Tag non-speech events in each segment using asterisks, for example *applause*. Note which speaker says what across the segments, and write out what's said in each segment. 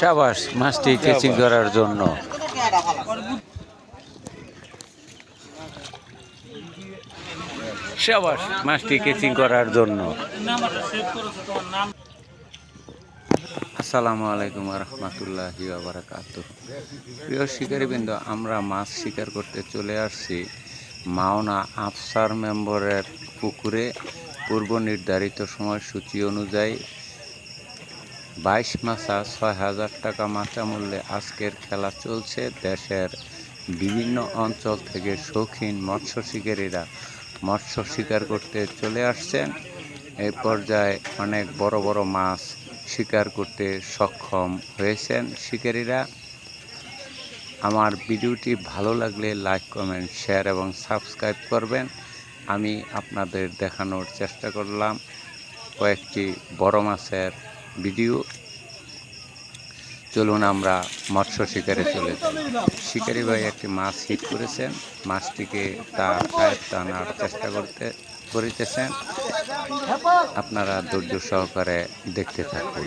Speaker 1: সাবাস মাছটি কেচিং করার জন্য। সাবাস মাছটি কেচিং করার জন্য। আসসালামু আলাইকুম রহমতুল্লাহ বারাকাত প্রিয় শিকারীবৃন্দ আমরা মাছ শিকার করতে চলে আসছি মাওনা আফসার মেম্বরের পুকুরে। পূর্ব নির্ধারিত সময়সূচি অনুযায়ী বাইশ মাসা ছয় হাজার টাকা মাথা মূল্যে আজকের খেলা চলছে দেশের বিভিন্ন অঞ্চল থেকে শৌখিন মৎস্য শিকারীরা মৎস্য শিকার করতে চলে আসছেন। এই পর্যায়ে অনেক বড় বড় মাছ শিকার করতে সক্ষম হয়েছেন শিকারীরা। আমার ভিডিওটি ভালো লাগলে লাইক, কমেন্ট, শেয়ার এবং সাবস্ক্রাইব করবেন। আমি আপনাদের দেখানোর চেষ্টা করলাম। কয়েকটি বড় মাছের ভিডিও। চলুন আমরা মৎস্য শিকারে চলে যাই। শিকারি ভাই একটি মাছ হিট করেছেন। মাছটিকে তার আয়ত্ত আনার চেষ্টা করতে করিতেছেন। আপনারা ধৈর্য সহকারে দেখতে থাকুন।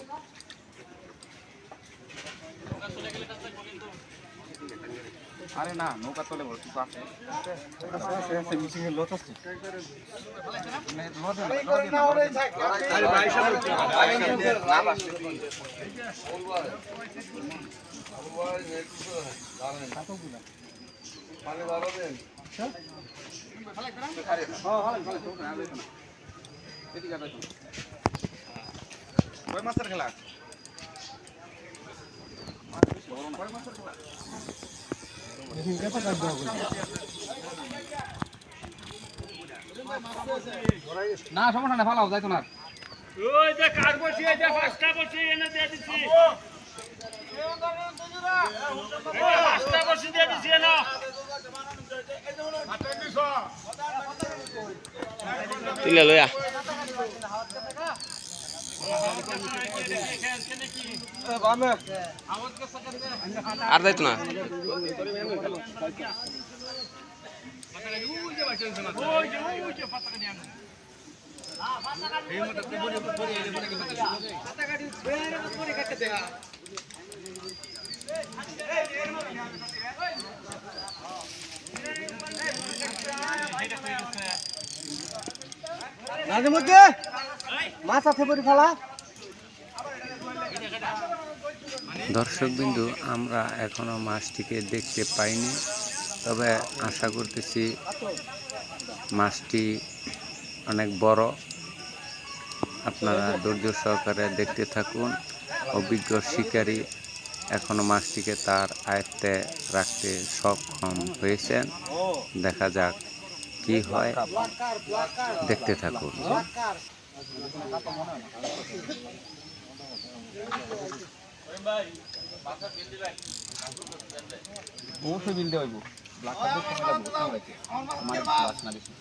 Speaker 2: আরে না নৌকা তলে বল কিছু আছে আছে আছে মিশিং এর লোট আছে। মানে লোট আরে ভাই কয় মাসের খেলা কয় মাসের খেলা? না সমস্যা না ভালো যাইতো না
Speaker 3: ওই যে কার বসি এই যে পাঁচটা বসি এনে দিয়ে দিছি পাঁচটা বসি দিয়ে দিছি না
Speaker 1: তুলে লয়া আর যাইতো না।
Speaker 4: মাঝে মধ্যে? মাছ আছে পরি ফেলা?
Speaker 1: দর্শকবিন্দু, আমরা এখনও মাছটিকে দেখতে পাইনি, তবে আশা করতেছি মাছটি অনেক বড়। আপনারা ধৈর্য সহকারে দেখতে থাকুন, অভিজ্ঞ শিকারী এখনও মাছটিকে তার আয়ত্তে রাখতে সক্ষম হয়েছেন। দেখা যাক কি হয়, দেখতে থাকুন।
Speaker 2: অবশ্যই বিল দেওয়াইব ব্লাড কার্ড দেখতে হবে আমার ক্লাস না বেশি।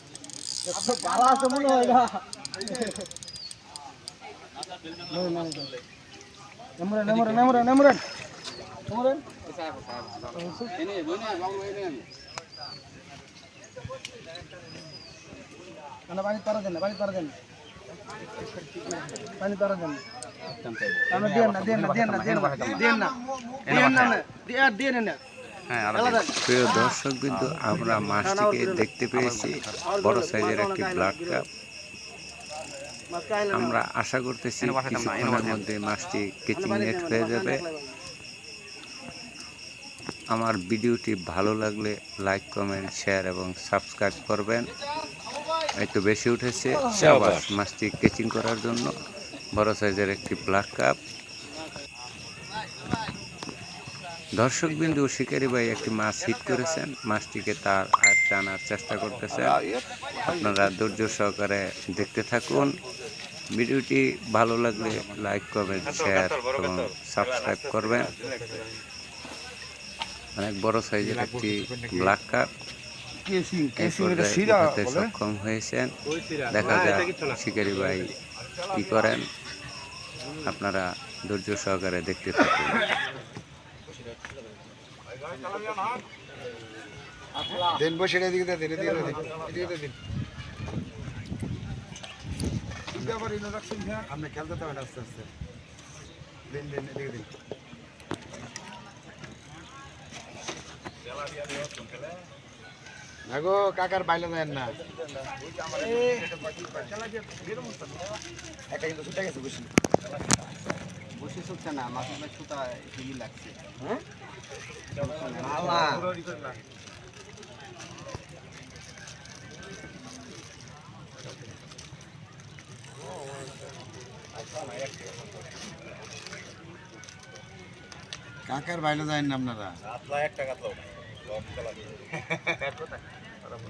Speaker 4: ভালো আছে মনে হয় না। নেমরেন নেমরেন নেমরেন নেমরেন। নেমরেন। না পানি তারা দেন না পানি তারা দেন আমরা দেন না দেন না
Speaker 1: প্রিয় দর্শক কিন্তু আমরা মাছটিকে দেখতে পেয়েছি। বড় সাইজের একটি ব্লাড কাপ। আমরা আশা করতেছি কিছুক্ষণের মধ্যে মাছটি কেচিং নেট হয়ে যাবে। আমার ভিডিওটি ভালো লাগলে লাইক কমেন্ট শেয়ার এবং সাবস্ক্রাইব করবেন। একটু বেশি উঠেছে। মাছটি কেচিং করার জন্য বড় সাইজের একটি ব্ল্যাক কাপ দর্শক বিন্দু শিকারি ভাই একটি মাছ হিট করেছেন। মাছটিকে তার আনার চেষ্টা করতেছেন। আপনারা ধৈর্য সহকারে দেখতে থাকুন। ভিডিওটি ভালো লাগলে লাইক কমেন্ট শেয়ার এবং সাবস্ক্রাইব করবেন। অনেক বড় সাইজের একটি ব্ল্যাক কাপ
Speaker 4: কেসিং কেসিং এটা বলে।
Speaker 1: সক্ষম হয়েছেন। দেখা যাক শিকারি ভাই কি করেন। আপনারা ধৈর্য সহকারে দেখতে থাকুন।
Speaker 4: দেন বসে এদিকে দেন এদিকে দে এদিকে দে দিন আবার ইন্ট্রোডাকশন হ্যাঁ আপনি খেলতে তো আস্তে আস্তে। দিন দিন এদিকে দিন। আগো কাকার বাইলে দেন না। একটা কিন্তু ছুটে গেছে বসি বসে ছুটছে না মাথায় ছুটা হিলি লাগছে হ্যাঁ কাকার বাইরে যায় না আপনারা *laughs* Thank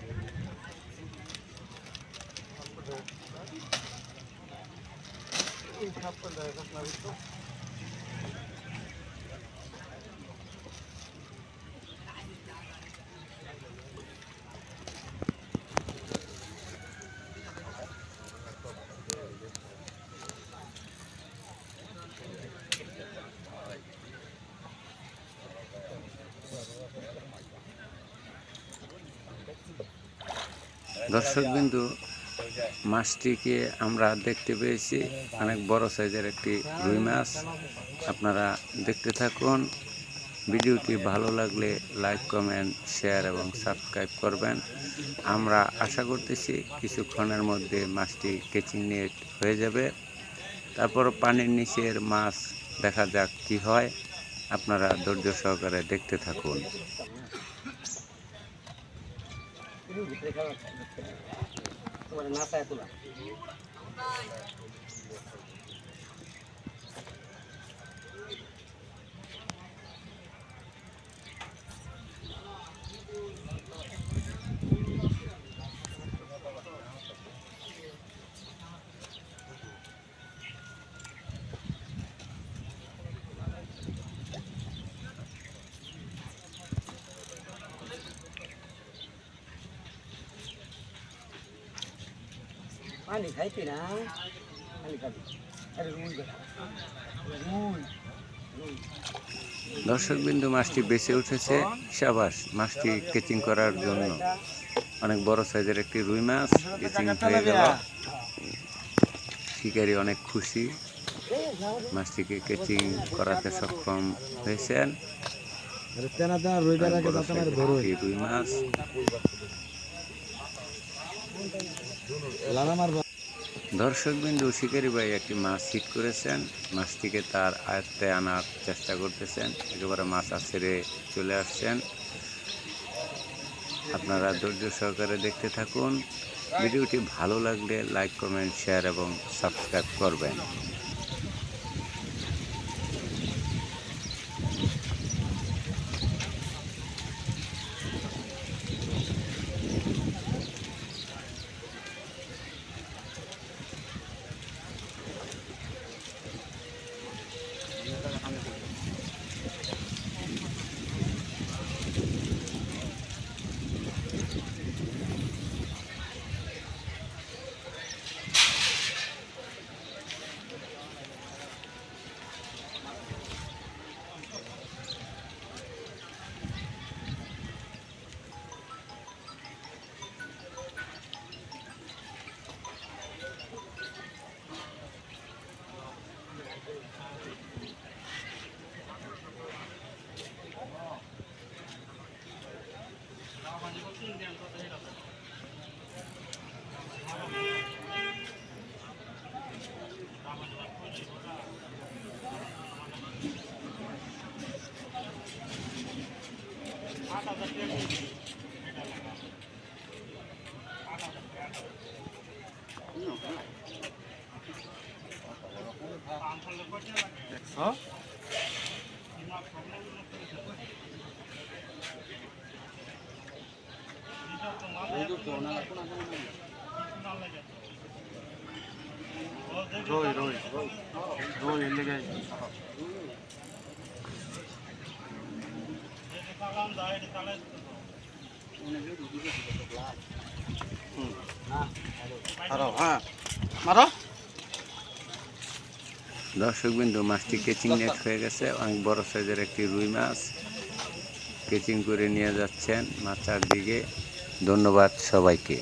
Speaker 4: you.
Speaker 1: দর্শকবিন্দু, মাছটিকে আমরা দেখতে পেয়েছি। অনেক বড় সাইজের একটি রুই মাছ। আপনারা দেখতে থাকুন। ভিডিওটি ভালো লাগলে লাইক, কমেন্ট, শেয়ার এবং সাবস্ক্রাইব করবেন। আমরা আশা করতেছি কিছুক্ষণের মধ্যে মাছটি কেচিং নেট হয়ে যাবে। তারপর পানির নিচের মাছ দেখা যাক কি হয়। আপনারা ধৈর্য সহকারে দেখতে থাকুন। Ini di kalau itu lah.
Speaker 5: পানি খাইছি না পানি খাবি। আরে রুই বেটা রুই
Speaker 1: দর্শকবিন্দু মাছটি বেঁচে উঠেছে সাবাস। মাছটি কেচিং করার জন্য। অনেক বড় সাইজের একটি রুই মাছ কেচিং হয়ে গেল। শিকারি অনেক খুশি। মাছটিকে কেচিং করাতে সক্ষম হয়েছেন। রুই মাছ। দর্শকবিন্দু শিকারি ভাই একটি মাছ হিট করেছেন। মাছটিকে তার আয়ত্তে আনার চেষ্টা করতেছেন। একেবারে মাছ ছেড়ে চলে আসছেন। আপনারা ধৈর্য সহকারে দেখতে থাকুন। ভিডিওটি ভালো লাগলে লাইক কমেন্ট শেয়ার এবং সাবস্ক্রাইব করবেন।
Speaker 2: রই রই রই এর লেগে মারো হ্যাঁ মারো
Speaker 1: দর্শক বিন্দু, মাছটি কেচিং নেট হয়ে গেছে। অনেক বড় সাইজের একটি রুই মাছ কেচিং করে নিয়ে যাচ্ছেন মাছার দিকে। ধন্যবাদ সবাইকে।